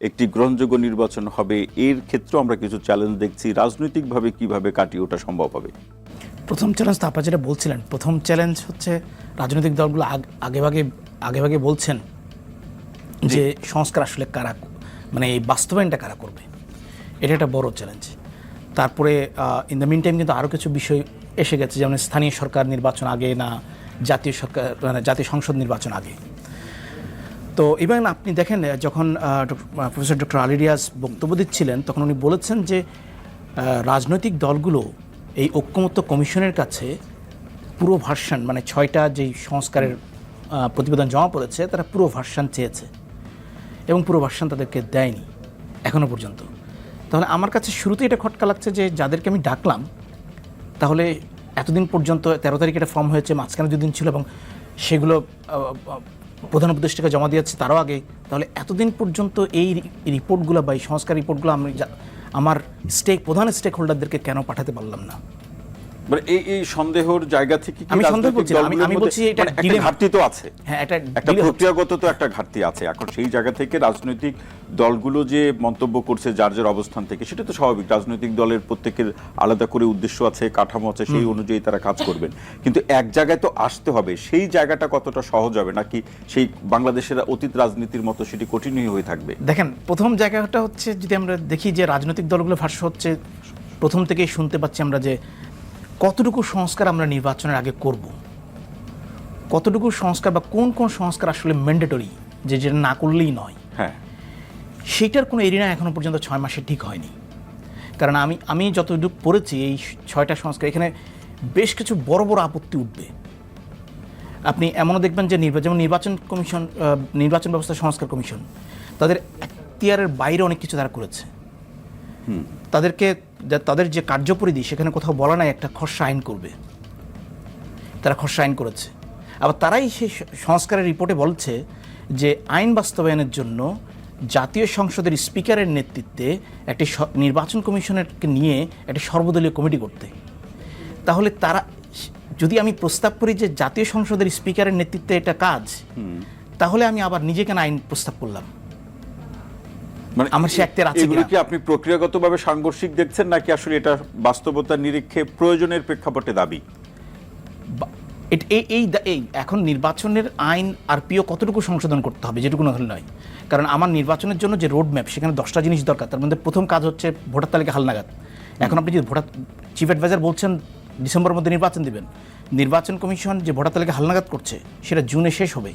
একটি গ্রহণযোগ্য নির্বাচন হবে এর ক্ষেত্রে আমরা কিছু চ্যালেঞ্জ দেখছি। রাজনৈতিকভাবে কীভাবে কাটিয়ে ওঠা সম্ভব হবে? প্রথম চ্যালেঞ্জ তো আপনারা যেটা বলছিলেন প্রথম চ্যালেঞ্জ হচ্ছে রাজনৈতিক দলগুলো আগ- আগেভাগে আগেভাগে বলছেন যে সংস্কার আসলে কারা মানে এই বাস্তবায়নটা কারা করবে? এটা একটা বড় চ্যালেঞ্জ তারপরে ইন দ্য মিন টাইম কিন্তু আরও কিছু বিষয় এসে গেছে যেমন স্থানীয় সরকার নির্বাচন আগে না জাতীয় সরকার মানে জাতীয় সংসদ নির্বাচন আগে। তো ইভেন আপনি দেখেন যখন প্রফেসর ডক্টর আলিরিয়াস বক্তব্য দিচ্ছিলেন, তখন উনি বলেছেন যে রাজনৈতিক দলগুলো এই ঐক্যমত্য কমিশনের কাছে পুরো ভার্সান মানে ছয়টা যেই সংস্কারের প্রতিবেদন জমা পড়েছে, তারা পুরো ভার্সান চেয়েছে এবং পুরো ভার্সান তাদেরকে দেয়নি এখনও পর্যন্ত। তাহলে আমার কাছে শুরুতেই এটা খটকা লাগছে যে, যাদেরকে আমি ডাকলাম, তাহলে এতদিন পর্যন্ত তেরো তারিখ এটা ফর্ম হয়েছে, মাঝখানে দুদিন ছিল এবং সেগুলো প্রধান উপদেষ্টাকে জমা দিয়েছে তারও আগে। তাহলে এতদিন পর্যন্ত এই রিপোর্টগুলো বা এই সংস্কার রিপোর্টগুলো আমি আমার স্টেক, প্রধান স্টেক হোল্ডারদেরকে কেন পাঠাতে পারলাম না? মানে এই এই সন্দেহর জায়গা থেকে কি আমি সন্দেহ করছি আমি- আমি বলছি এটা মানে একটা ঘাটতি তো আছে। হ্যাঁ এটা একটা প্রক্রিয়াগত তো একটা ঘাটতি আছে। এখন সেই জায়গা থেকে রাজনৈতিক দলগুলো যে মন্তব্য করছে যার যার অবস্থান থেকে সেটা তো স্বাভাবিক। রাজনৈতিক দলের প্রত্যেকের আলাদা করে উদ্দেশ্য আছে কাঠামো আছে সেই অনুযায়ী তারা কাজ করবেন। কিন্তু এক জায়গায় তো আসতে হবে। সেই জায়গাটা কতটা সহজ হবে? নাকি সেই বাংলাদেশের অতীত রাজনীতির মতো সেটি কঠিনই হয়ে থাকবে? দেখেন প্রথম জায়গাটা হচ্ছে যদি আমরা দেখি যে রাজনৈতিক দলগুলো ভাষ্য হচ্ছে প্রথম থেকেই শুনতে পাচ্ছি আমরা যে কতটুকু সংস্কার আমরা নির্বাচনের আগে করব? কতটুকু সংস্কার বা কোন কোন সংস্কার আসলে ম্যান্ডেটরি যে যেটা না করলেই নয়? হ্যাঁ। সেইটার কোনো এরিনা এখনও পর্যন্ত ছয় মাসে ঠিক হয়নি। কারণ আমি আমি যতটুকু পড়েছি এই ছয়টা সংস্কার এখানে বেশ কিছু বড় বড় আপত্তি উঠবে। আপনি এমনও দেখবেন যে নির্বাচন যেমন নির্বাচন কমিশন নির্বাচন ব্যবস্থা সংস্কার কমিশন তাদের এখতিয়ারের বাইরে অনেক কিছু তারা করেছে। তাদেরকে তাদের যে কার্যপরিধি সেখানে কোথাও বলা নাই একটা খসড়া আইন করবে। তারা খসড়া আইন করেছে। আবার তারাই সেই সংস্কারের রিপোর্টে বলছে যে আইন বাস্তবায়নের জন্য জাতীয় সংসদের স্পিকারের নেতৃত্বে একটি নির্বাচন কমিশনেরকে নিয়ে একটি সর্বদলীয় কমিটি করতে তাহলে তারা যদি আমি প্রস্তাব করি যে জাতীয় সংসদের স্পিকারের নেতৃত্বে এটা কাজ তাহলে আমি আবার নিজে কেন আইন প্রস্তাব করলাম। মানে আমার সে এখতিয়ার আছে এগুলো কি আপনি প্রক্রিয়াগতভাবে সাংঘর্ষিক দেখছেন নাকি আসলে এটা বাস্তবতার নিরীক্ষে প্রয়োজনের প্রেক্ষাপটে দাবি? এই এই দা- এই এখন নির্বাচনের আইন আর পিও কতটুকু সংশোধন করতে হবে যেটুকু হলে নয়। কারণ আমার নির্বাচনের জন্য যে রোড ম্যাপ সেখানে দশটা জিনিস দরকার তার মধ্যে প্রথম কাজ হচ্ছে ভোটার তালিকা হালনাগাদ এখন আপনি যদি ভোটার চিফ অ্যাডভাইজার বলছেন ডিসেম্বরের মধ্যে নির্বাচন দিবেন নির্বাচন কমিশন যে ভোটার তালিকা হালনাগাদ করছে সেটা জুনে শেষ হবে।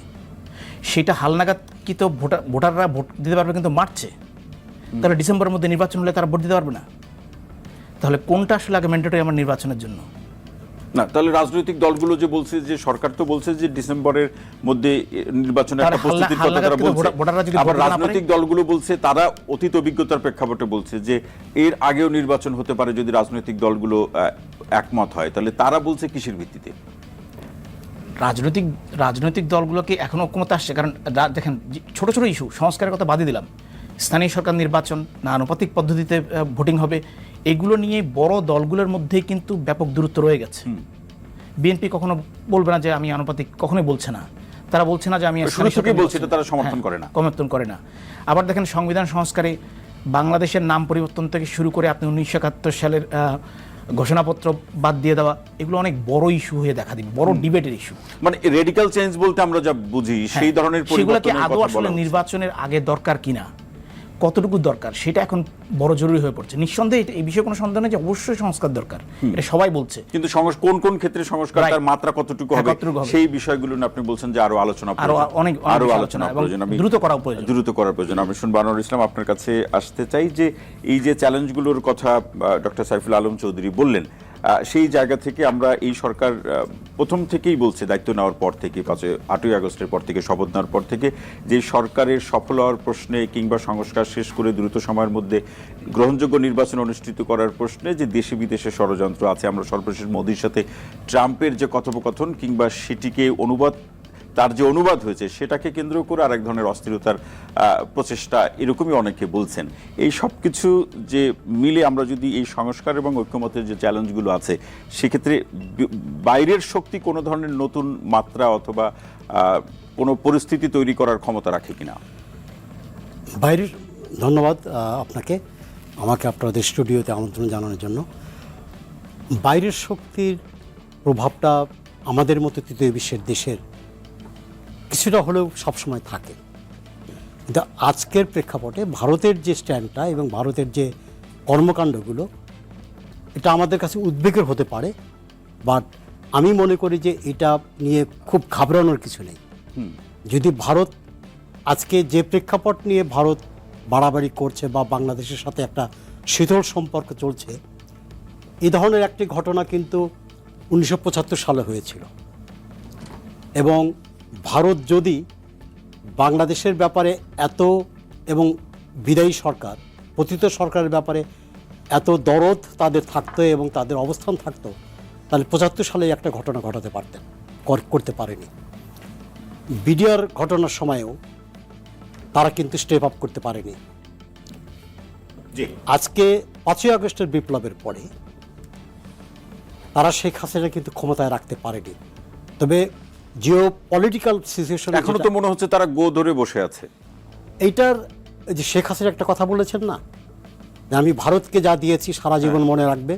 সেটা হালনাগাদ কি তো ভোটার ভোটাররা ভোট দিতে পারবে কিন্তু মার্চে তাহলে ডিসেম্বরের মধ্যে নির্বাচন হলে তারা ভোট দিতে পারবে না? তাহলে কোনটা আসলে আগে ম্যান্ডেটরি আমার নির্বাচনের জন্য? না তাহলে রাজনৈতিক দলগুলো যে বলছে যে সরকার তো বলছে যে ডিসেম্বরের মধ্যে নির্বাচনের একটা প্রস্তুতির কথা তারা বলছে। আবার? রাজনৈতিক দলগুলো বলছে তারা অতীত অভিজ্ঞতার প্রেক্ষাপটে বলছে যে এর আগেও নির্বাচন হতে পারে যদি রাজনৈতিক দলগুলো একমত হয়। তাহলে তারা বলছে কিসের ভিত্তিতে? রাজনৈতিক রাজনৈতিক দলগুলোকে এখনও ঐক্যমত আসছে। কারণ দেখেন ছোট ছোট ইস্যু সংস্কারের কথা বাদই দিলাম। স্থানীয় সরকার নির্বাচন না আনুপাতিক পদ্ধতিতে ভোটিং হবে এগুলো নিয়ে বড় দলগুলোর মধ্যেই কিন্তু ব্যাপক দূরত্ব রয়ে গেছে। বিএনপি কখনো বলবে না যে আমি আনুপাতিক কখনোই বলছে না। তারা বলছে না যে আমি বলছে তারা সমর্থন হ্যাঁ, করে না। সমর্থন করে না। আবার দেখেন সংবিধান সংস্কারে বাংলাদেশের নাম পরিবর্তন থেকে শুরু করে আপনি উনিশশো একাত্তর সালের ঘোষণাপত্র বাদ দিয়ে দেওয়া এগুলো অনেক বড় ইস্যু হয়ে দেখা দিবে বড় ডিবেটের ইস্যু মানে রেডিক্যাল চেঞ্জ বলতে আমরা যা বুঝি সেই ধরনের হ্যাঁ, সেগুলো কি পরিবর্তনের আদৌ আসলে নির্বাচনের আগে দরকার কিনা? কতটুকু দরকার সেটা এখন বড় জরুরি হয়ে পড়ছে। নিঃসন্দেহে এই বিষয়ে কোনো সন্দেহ নেই যে অবশ্যই সংস্কার দরকার। এটা সবাই বলছে। কিন্তু কোন কোন ক্ষেত্রে সংস্কার তার মাত্রা কতটুকু হ্যাঁ, হবে? সেই বিষয়গুলো আপনি বলছেন যে আরও আলোচনা আরও অনেক আরও আলোচনা প্রয়োজন। দ্রুত করা প্রয়োজন। দ্রুত করার প্রয়োজন। আমি শুনব আনোয়ার ইসলাম আপনার কাছে আসতে চাই যে এই যে চ্যালেঞ্জগুলোর কথা ডক্টর সাইফুল আলম চৌধুরী বললেন সেই জায়গা থেকে আমরা এই সরকার প্রথম থেকেই বলছে, দায়িত্ব নেওয়ার পর থেকে, পাঁচই, আটই আগস্টের পর থেকে, শপথ নেওয়ার পর থেকে, যে সরকারের সফল হওয়ার প্রশ্নে কিংবা সংস্কার শেষ করে দ্রুত সময়ের মধ্যে গ্রহণযোগ্য নির্বাচন অনুষ্ঠিত করার প্রশ্নে যে দেশে বিদেশে ষড়যন্ত্র আছে, আমরা সর্বশেষ মোদির সাথে ট্রাম্পের যে কথোপকথন কিংবা সেটিকে অনুবাদ তার যে অনুবাদ হয়েছে, সেটাকে কেন্দ্র করে আরেক ধরনের অস্থিরতার প্রচেষ্টা এরকমই অনেকে বলছেন। এই সব কিছু যে মিলে আমরা যদি এই সংস্কার এবং ঐক্যমতের যে চ্যালেঞ্জগুলো আছে, সেক্ষেত্রে বাইরের শক্তি কোনো ধরনের নতুন মাত্রা অথবা কোনো পরিস্থিতি তৈরি করার ক্ষমতা রাখে কিনা? বাইরের ধন্যবাদ আপনাকে। আমাকে আপনাদের স্টুডিওতে আমন্ত্রণ জানানোর জন্য। বাইরের শক্তির প্রভাবটা আমাদের মতো তৃতীয় বিশ্বের দেশের কিছুটা হলেও সবসময় থাকে। কিন্তু আজকের প্রেক্ষাপটে ভারতের যে স্ট্যান্ডটা এবং ভারতের যে কর্মকাণ্ডগুলো এটা আমাদের কাছে উদ্বেগের হতে পারে। বাট আমি মনে করি যে এটা নিয়ে খুব ঘাবড়ানোর কিছু নেই। যদি ভারত আজকে যে প্রেক্ষাপট নিয়ে ভারত বাড়াবাড়ি করছে বা বাংলাদেশের সাথে একটা শীতল সম্পর্ক চলছে এই ধরনের একটি ঘটনা কিন্তু উনিশশো পঁচাত্তর সালে হয়েছিল। এবং ভারত যদি বাংলাদেশের ব্যাপারে এত এবং বিদায়ী সরকার পতিত সরকারের ব্যাপারে এত দরদ তাদের থাকতো এবং তাদের অবস্থান থাকতো তাহলে পঁচাত্তর সালে একটা ঘটনা ঘটাতে পারতেন কর- করতে পারেনি। বিডিআর ঘটনার সময়ও তারা কিন্তু স্টেপ আপ করতে পারেনি। আজকে পাঁচই আগস্টের বিপ্লবের পরে তারা শেখ হাসিনা কিন্তু ক্ষমতায় রাখতে পারেনি। তবে জিও পলিটিক্যাল সিচুয়েশন এখনও তো মনে হচ্ছে তারা গো ধরে বসে আছে। এইটার এই যে শেখ হাসিনা একটা কথা বলেছেন না? যে আমি ভারতকে যা দিয়েছি সারা জীবন মনে রাখবে।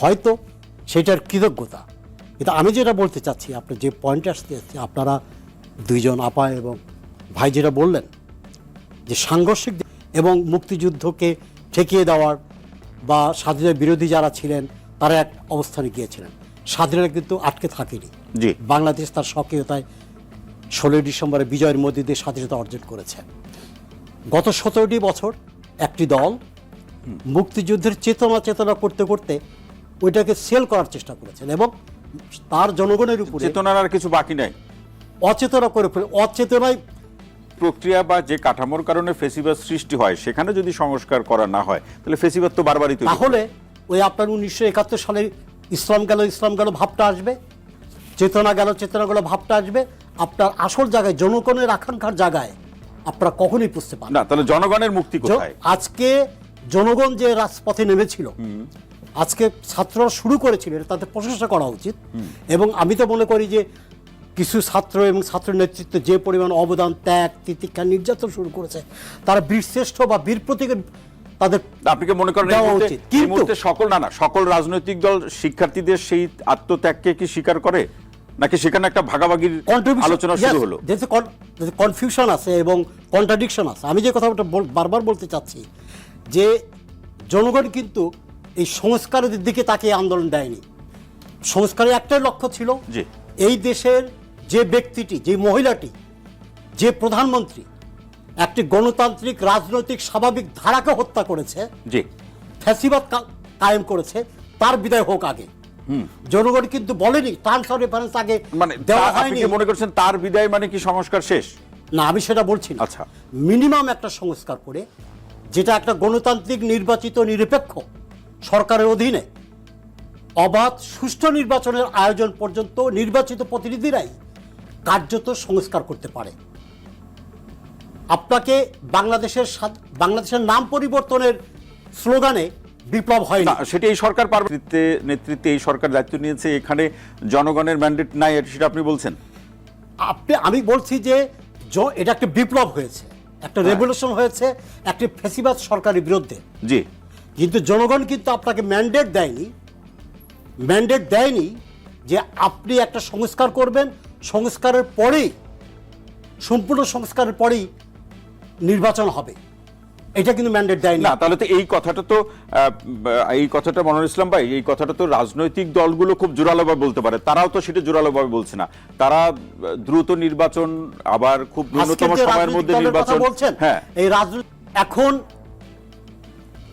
হয়তো সেটার কৃতজ্ঞতা। কিন্তু আমি যেটা বলতে চাচ্ছি আপনি যে পয়েন্টে আসতে যাচ্ছি আপনারা দুইজন আপা এবং ভাই যেটা বললেন যে সাংঘর্ষিক এবং মুক্তিযুদ্ধকে ঠেকিয়ে দেওয়ার বা স্বাধীনতা বিরোধী যারা ছিলেন তারা এক অবস্থানে গিয়েছিলেন। স্বাধীনতা কিন্তু আটকে থাকেনি। জি। বাংলাদেশ তার সক্রিয়তায় ষোলোই ডিসেম্বরে বিজয়ের মধ্যে দিয়ে স্বাধীনতা অর্জন করেছে গত সতেরোটি বছর একটি দল মুক্তিযুদ্ধের চেতনা চেতনা করতে করতে ওইটাকে সেল করার চেষ্টা করেছেন এবং তার জনগণের উপরে চেতনার আর কিছু বাকি নাই অচেতনা করে ফেলে অচেতনায় প্রক্রিয়া বা যে কাঠামোর কারণে ফেসিবাদ সৃষ্টি হয় সেখানে যদি সংস্কার করা না হয় তাহলে ফেসিবাদ তো বারবারই। তাহলে ওই আপনার উনিশশো একাত্তর সালে ইসলাম গেল ইসলাম গেল ভাবটা আসবে চেতনা গেল চেতনা গেল ভাবটা আসবে। আপনার আসল জায়গায় জনগণের আকাঙ্ক্ষার জায়গায় আপনারা কখনোই বুঝতে পারেন না তাহলে জনগণের মুক্তি কোথায়? আজকে জনগণ যে রাজপথে নেমেছিল আজকে ছাত্ররা শুরু করেছিল এটা তাদের প্রশংসা করা উচিত। এবং আমি তো মনে করি যে কিছু ছাত্র এবং ছাত্র নেতৃত্ব যে পরিমাণ অবদান ত্যাগ তিতিক্ষা নির্যাতন শুরু করেছে তারা বীরশ্রেষ্ঠ বা বীর প্রতীকের তাদের আপনি মনে করেন কিন্তু- সকল না না সকল রাজনৈতিক দল শিক্ষার্থীদের সেই আত্মত্যাগকে কি স্বীকার করে? নাকি সেখানে একটা ভাগাভাগির আলোচনা শুরু হলো? কনফিউশন আছে এবং কন্ট্রাডিকশন আছে। আমি যে কথাটা বারবার বলতে চাচ্ছি যে জনগণ কিন্তু এই সংস্কারের দিকে তাকে আন্দোলন দেয়নি। সংস্কারের একটাই লক্ষ্য ছিল। জি। এই দেশের যে ব্যক্তিটি যে মহিলাটি যে প্রধানমন্ত্রী একটি গণতান্ত্রিক রাজনৈতিক স্বাভাবিক ধারাকে হত্যা করেছে জি। ফ্যাসিবাদ কায়েম করেছে তার বিদায় হোক আগে। জনগণ কিন্তু বলেনি ট্রান্স অফ রেফারেন্স আগে মানে দেওয়া হয়নি। মনে করছেন তার বিদায় মানে কি সংস্কার শেষ? না আমি সেটা বলছি না। আচ্ছা। মিনিমাম একটা সংস্কার করে যেটা একটা গণতান্ত্রিক নির্বাচিত নিরপেক্ষ সরকারের অধীনে অবাধ সুষ্ঠু নির্বাচনের আয়োজন পর্যন্ত নির্বাচিত প্রতিনিধিরাই কার্যত সংস্কার করতে পারে। আপনাকে বাংলাদেশের বাংলাদেশের নাম পরিবর্তনের স্লোগানে বিপ্লব হয় না সেটা এই সরকার পারবে নেতৃত্বে এই সরকার দায়িত্ব নিয়েছে এখানে জনগণের ম্যান্ডেট নাই সেটা আপনি বলছেন? আপনি আমি বলছি যে এটা একটা বিপ্লব হয়েছে। একটা রেভলিউশন হয়েছে একটি ফেসিবাদ সরকারের বিরুদ্ধে। জি। কিন্তু জনগণ কিন্তু আপনাকে ম্যান্ডেট দেয়নি ম্যান্ডেট দেয়নি যে আপনি একটা সংস্কার করবেন সংস্কারের পরেই সম্পূর্ণ সংস্কারের পরেই নির্বাচন হবে। এটা কিন্তু ম্যান্ডেট দেয়নি। না তাহলে তো এই কথাটা তো আহ, এই কথাটা মনোর ইসলাম ভাই এই কথাটা তো রাজনৈতিক দলগুলো খুব জোরালোভাবে বলতে পারে। তারাও তো সেটা জোরালোভাবে বলছে না। তারা দ্রুত নির্বাচন আবার খুব ন্যূনতম সময়ের মধ্যে নির্বাচন বলছেন হ্যাঁ। এই রাজনৈতিক এখন